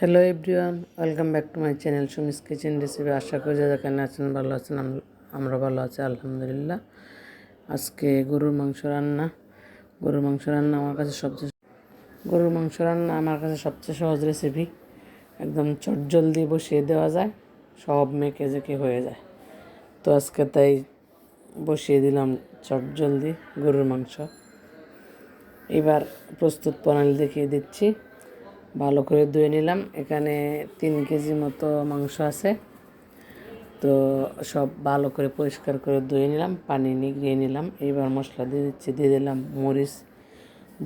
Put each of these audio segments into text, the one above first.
Hello everyone welcome back to my channel Sumi's kitchen recipe আশা করি যারা কেন আছেন, ভালো আছেন আমরা ভালো আছি, আলহামদুলিল্লাহ। আজকে গরুর মাংস রান্না। গরুর মাংস রান্না আমার কাছে সবচেয়ে গরুর মাংস রান্না আমার কাছে সবচেয়ে সহজ রেসিপি একদম চটজলদি বসিয়ে দেওয়া যায়, সব মেখে জেকে হয়ে যায়। তো আজকে তাই বসিয়ে দিলাম চটজলদি গরুর মাংস। এবার প্রস্তুত প্রণালী দেখিয়ে দিচ্ছি। ভালো করে ধুয়ে নিলাম। এখানে তিন কেজি মতো মাংস আছে। তো সব ভালো করে পরিষ্কার করে ধুয়ে নিলাম, পানি নিগড়িয়ে নিলাম। এইবার মশলা দিয়ে দিচ্ছি, দিয়ে দিলাম মরিচ।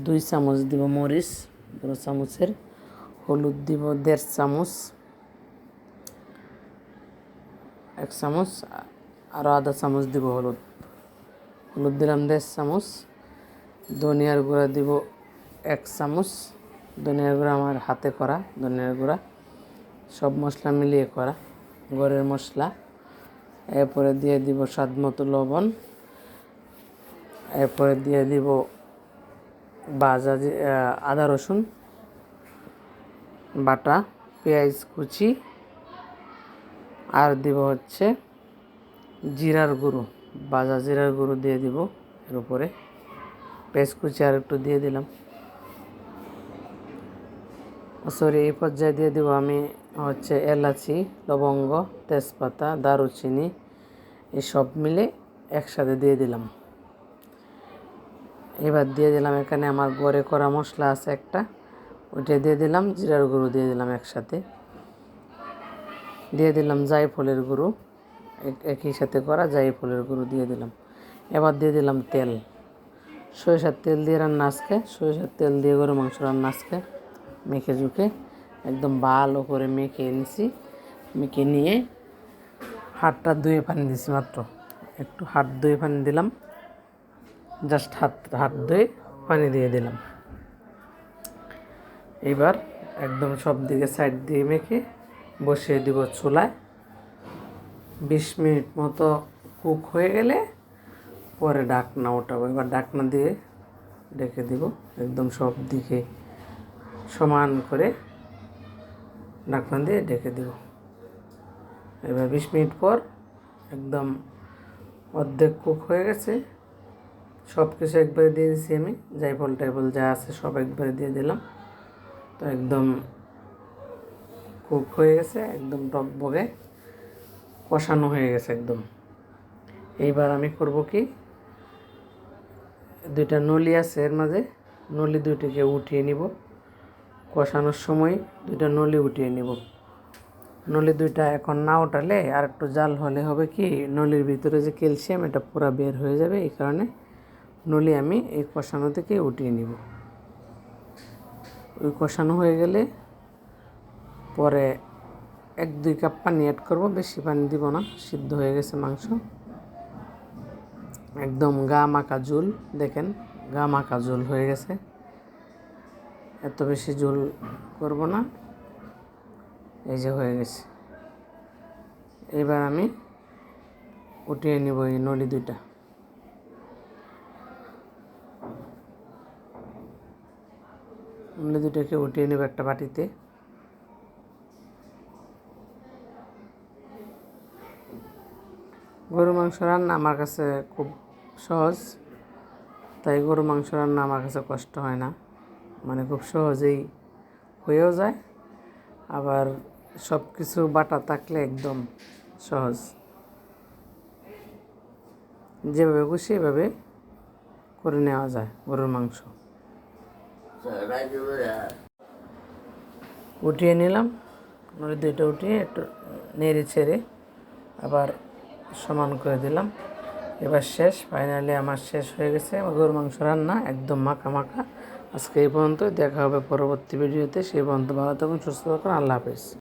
দুই চামচ দিব মরিচ, বড় চামচের। হলুদ দিব দেড় চামচ। এক চামচ আরও আধা চামচ দিব হলুদ। হলুদ দিলাম দেড় চামচ। ধনিয়ার গুঁড়া দিব এক চামচ। ধনিয়ার গুঁড়া আমার হাতে করা ধনিয়ার গুঁড়া। সব মশলা মিলিয়ে করা, গড়ের মশলা। এরপরে দিয়ে দিব স্বাদ মতো লবণ। এরপরে দিয়ে দিব বাজা আদা রসুন, বাটা, পেঁয়াজ কুচি। আর দিব হচ্ছে জিরার গুঁড়ো, বাজা জিরার গুঁড়ো দিয়ে দিব এর উপরে। পেঁয়াজ কুচি আর একটু দিয়ে দিলাম। সরি, এই পর্যায়ে দিয়ে দেবো আমি হচ্ছে এলাচি, লবঙ্গ, তেজপাতা, দারুচিনি, এসব মিলে একসাথে দিয়ে দিলাম। এবার দিয়ে দিলাম এখানে আমার গড়ে করা মশলা আছে একটা, ওইটা দিয়ে দিলাম, জিরার গুঁড়ো দিয়ে দিলাম একসাথে। দিয়ে দিলাম জায়ফলের গুঁড়ো, এক- একই সাথে করা জায়ফলের গুঁড়ো দিয়ে দিলাম। এবার দিয়ে দিলাম তেল। সরিষার তেল দিয়ে রান্না আজকে, সরিষার তেল দিয়ে গরু মাংস রান্না আজকে। মেখে ঝুঁকে একদম ভালো করে মেখে এনেছি মেখে নিয়ে হাতটা ধুয়ে পানি দিছি মাত্র। একটু হাত ধুয়ে পানি দিলাম। জাস্ট হাত হাত ধুয়ে পানি দিয়ে দিলাম। এবার একদম সব দিকে সাইড দিয়ে মেখে বসিয়ে দিব চুলায়। বিশ মিনিট মতো কুক হয়ে গেলে পরে ডাকনা ওঠাবো। এবার ডাকনা দিয়ে ডেকে দিব। একদম সব দিকে সমান করে ঢাকনা দিয়ে ডেকে দিব। এবার বিশ মিনিট পর একদম অর্ধেক কুক হয়ে গেছে। সব কিছু একবারে দিয়ে দিচ্ছি আমি। জাইফল টাইফল যা আছে সব একবারে দিয়ে দিলাম। তো একদম কুক হয়ে গেছে, একদম টকবগে কষানো হয়ে গেছে একদম। এইবার আমি করব কি, দুইটা নলি আছে এর মাঝে, নলি দুইটাকে উঠিয়ে নিব। কষানোর সময় দুইটা নলি উঠিয়ে নিব। নলি দুইটা এখন না ওঠালে আর একটু জাল হলে হবে কি, নলির ভিতরে যে ক্যালসিয়াম এটা পুরো বের হয়ে যাবে, এই কারণে নলি আমি এই কষানো থেকে উঠিয়ে নিব। ওই কষানো হয়ে গেলে পরে এক, দুই কাপ পানি অ্যাড করব, বেশি পানি দিব না, সিদ্ধ হয়ে গেছে মাংস। একদম গা মাখা ঝোল, দেখেন গা মাখা ঝোল হয়ে গেছে। এত বেশি ঝোল করব না। এই যে হয়ে গেছে। এবার আমি উঠিয়ে নিব এই নলি দুইটা। নলি দুইটাকে উঠিয়ে নেব একটা বাটিতে। গরু মাংস রান্না আমার কাছে খুব সহজ, তাই গরু মাংস রান্না আমার কাছে কষ্ট হয় না। মানে খুব সহজেই হয়েও যায়। আবার সব কিছু বাটা থাকলে একদম সহজ। যেভাবে খুশি এভাবে করে নেওয়া যায় গরুর মাংস। উঠিয়ে নিলাম। নড়ি দুইটা উঠিয়ে একটু নেড়ে ছেড়ে আবার সমান করে দিলাম। এবার শেষ, ফাইনালি আমার শেষ হয়ে গেছে। গরুর মাংস রান্না একদম মাখা মাখা। আজকে এই পর্যন্ত দেখা হবে পরবর্তী ভিডিওতে, সেই পর্যন্ত ভালো থাকুন, সুস্থ থাকুন, আল্লাহ হাফেজ।